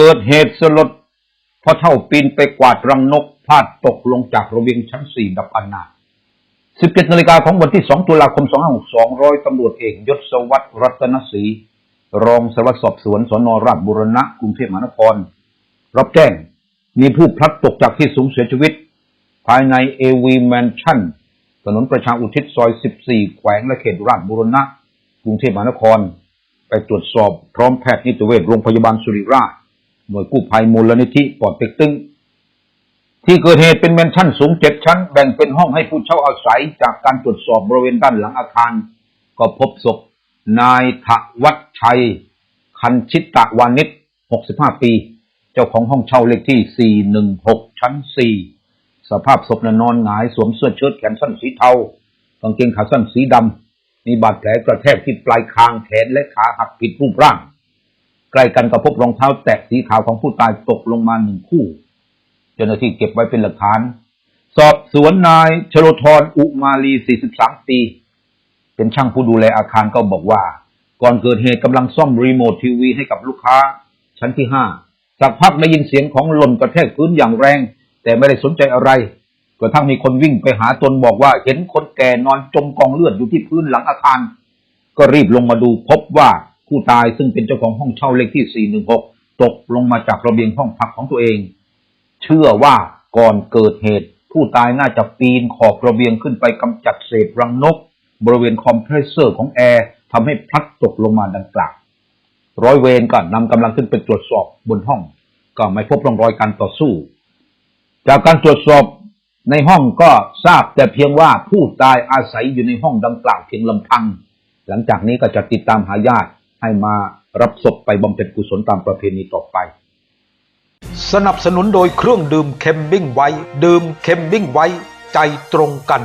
เกิดเหตุสลดพอเท่าปีนไปกวาดรังนกพลาดตกลงจากระเบียงชั้นสี่ดับอนาถ17นาฬิกาของวันที่ 2 ตุลาคม 2562ร้อยตำรวจเอกยศสวัตรรัตนศรีรองสารวัตรสอบสวนสนราชบุรณะกรุงเทพมหานคร รับแจ้งมีผู้พลัดตกจากที่สูงเสียชีวิต ภายในเอวีแมนชั่นถนนประชาอุทิศซอย 14 แขวงและเขตราชบุรณะกรุงเทพมหานคร ไปตรวจสอบพร้อมแพทย์นิติเวชโรงพยาบาลสุริราช หน่วยกู้ภัยมูลนิธิปอดเต็กตึงที่เกิดเหตุเป็นแมนชั่นสูงเจ็ดชั้น แบ่งเป็นห้องให้ผู้เช่าอาศัยจากการตรวจสอบบริเวณด้านหลังอาคาร ก็พบศพนายทวัชชัย คันชิตะวานิช65 ปี เจ้าของห้องเช่าเลขที่ 416 ชั้น 4 สภาพศพนั้นนอนหงายสวมเสื้อเชิ้ตแขนสั้นสีเทากางเกงขาสั้นสีดำมีบาดแผลกระแทกที่ปลายคางแขนและขาหักผิดรูปร่าง ใกล้กันก็พบรองเท้าแตะสีขาวของผู้ตายตกลงมาหนึ่งคู่ เจ้าหน้าที่เก็บไว้เป็นหลักฐาน สอบสวนนายชโลธรอุมาลี 43 ปี เป็นช่างผู้ดูแลอาคารก็บอกว่า ก่อนเกิดเหตุกำลังซ่อมรีโมททีวีให้กับลูกค้า ชั้นที่ห้าสักพักได้ยินเสียงของหล่นกระแทกพื้นอย่างแรง แต่ไม่ได้สนใจอะไรกระทั่งมีคนวิ่งไปหาตนบอกว่า เห็นคนแก่นอนจมกองเลือดอยู่ที่พื้นหลังอาคาร ก็รีบลงมาดูพบว่า ผู้ตายซึ่งเป็นเจ้าของห้องเช่าเลขที่ 416 ตกลงมาจากระเบียงห้องพักของตัวเอง เชื่อว่าก่อนเกิดเหตุ ผู้ตายน่าจะปีนขอบระเบียงขึ้นไปกำจัดเศษรังนก บริเวณคอมเพรสเซอร์ของแอร์ทำให้พลัดตกลงมาดังกล่าวร้อยเวรก็นำกำลังขึ้นไปตรวจสอบบนห้อง ก็ไม่พบร่องรอยการต่อสู้ จากการตรวจสอบในห้องก็ทราบแต่เพียงว่าผู้ตายอาศัยอยู่ในห้องดังกล่าวเพียงลำพัง หลังจากนี้ก็จะติดตามหาญาติ ให้มารับศพไปบำเพ็ญกุศลตามประเพณีต่อไป สนับสนุนโดยเครื่องดื่มเคมบิ้งไว้ ดื่มเคมบิ้งไว้ใจตรงกัน